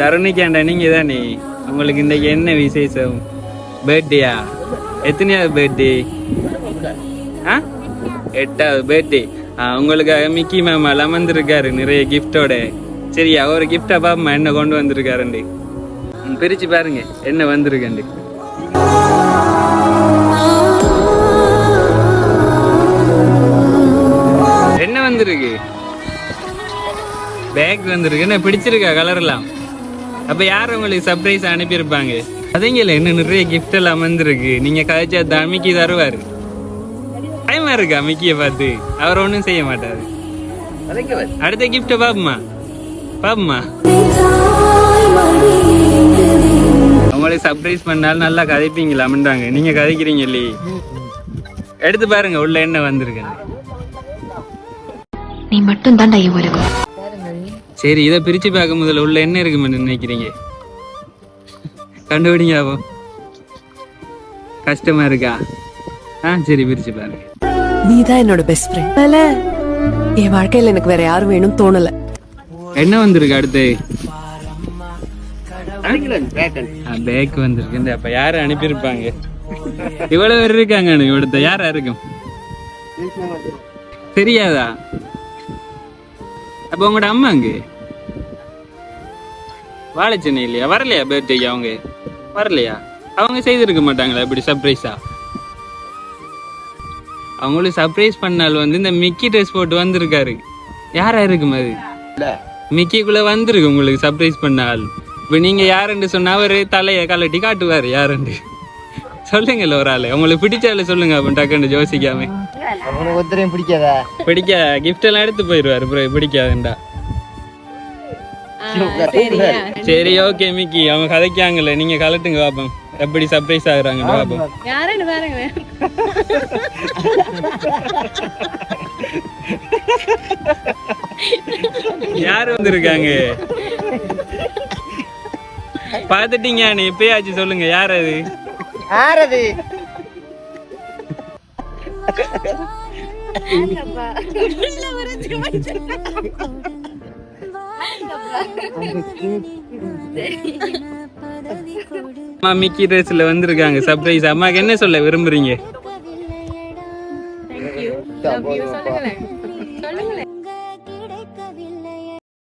வருணிக்காண்டா நீங்க தானே உங்களுக்கு இன்னைக்கு என்ன விசேஷம்? பர்த்டேயா எத்தனையாவது பர்த்டே ஆ? எட்டாவது பர்த்டே உங்களுக்காக மிக்கி மேம் எல்லாம் நிறைய கிஃப்டோட சரியா ஒரு கிஃப்டா பாப்பா என்ன கொண்டு வந்திருக்காருண்டு பிரிச்சு பாருங்க என்ன வந்திருக்கண்டு என்ன வந்திருக்கு? பேக் வந்திருக்கு. என்ன பிடிச்சிருக்கா கலர் எல்லாம்? யார் உங்களுக்கு சர்ப்ரைஸ் அனுப்பியிருப்பாங்க? அதுங்கல இன்னும் நிறைய கிஃப்ட் எல்லாம் வந்திருக்கு. நீங்க கதைச்சா தான் மிக்கி தருவார். பயமா இருக்கா மிக்கிய பார்த்து? அவர் ஒன்றும் செய்ய மாட்டார். அடுத்த கிஃப்ட்டை பாப்போமா? பாப்போமா? உங்களுக்கு சர்ப்ரைஸ் பண்ணாலும் நல்லா கதைப்பீங்களாம்ன்றாங்க நீங்க கதைக்கிறீங்க இல்லையே? எடுத்து பாருங்க உள்ள என்ன வந்திருக்கு நீ மட்டும் தான் என் சரி இதை பிரித்து பார்க்கும் இதில் உள்ள என்ன இருக்குமென்னு நினைக்கிறீங்க? கண்டுபிடிங்க அப்போ. கஷ்டமா இருக்கா? ஆ சரி பிரிச்சு பாருங்க. நீ தான் என்னோட பெஸ்ட் ஃப்ரெண்ட் பல என் வாழ்க்கையில் எனக்கு வேற யாரும் வேணும் தோணல. என்ன வந்திருக்கு அடுத்து? பேக் வந்திருக்கு. இந்த அப்ப யாரு அனுப்பியிருப்பாங்க? இவ்வளவு பேர் இருக்காங்க இவ்வளத்த யாரா இருக்கும்? தெரியாதா? அப்ப உங்களோட அம்மா அங்கே வாழைச்சென்னை இல்லையா? வரலையா பர்த்டேக்கு அவங்க? வரலையா? அவங்க செய்திருக்க மாட்டாங்களா இப்படி சர்ப்ரைஸா அவங்களுக்கு சர்ப்ரைஸ் பண்ணால் வந்து இந்த மிக்கி ட்ரெஸ் போட்டு வந்திருக்காரு. யாரா இருக்கும் அது? மிக்கிக்குள்ள வந்திருக்கு உங்களுக்கு சர்ப்ரைஸ் பண்ணால். இப்ப நீங்க யாருன்னு சொன்னா அவரு தலையை கலட்டி காட்டுவாரு யாருன்னு. சொல்லுங்கல்ல ஒரு ஆளு. உங்களுக்கு பிடிச்சால சொல்லுங்க அப்ப டக்குன்னு யோசிக்காம ஒருத்தரையும் பிடிக்காதா? பிடிக்க கிஃப்ட் எல்லாம் எடுத்து போயிடுவாரு பிடிக்காதுண்டா. சரி ஓகே மிக்கி அவங்க கதைக்காங்கல்ல நீங்க கலட்டுங்க பாப்போம். எப்படி சர்ப்ரைஸ் ஆகுறாங்க பாப்போம். யாருன்னு பாருங்க யாரு வந்திருக்காங்க? பாத்துட்டீங்க நீ இப்பயாச்சும் சொல்லுங்க யார் அது? யாரது? அம்மா மிக்கி ட்ரெஸ்ல வந்திருக்காங்க சர்ப்ரைஸ் அம்மாக்கு என்ன சொல்ல விரும்புறீங்க? சொல்லுங்களேன்.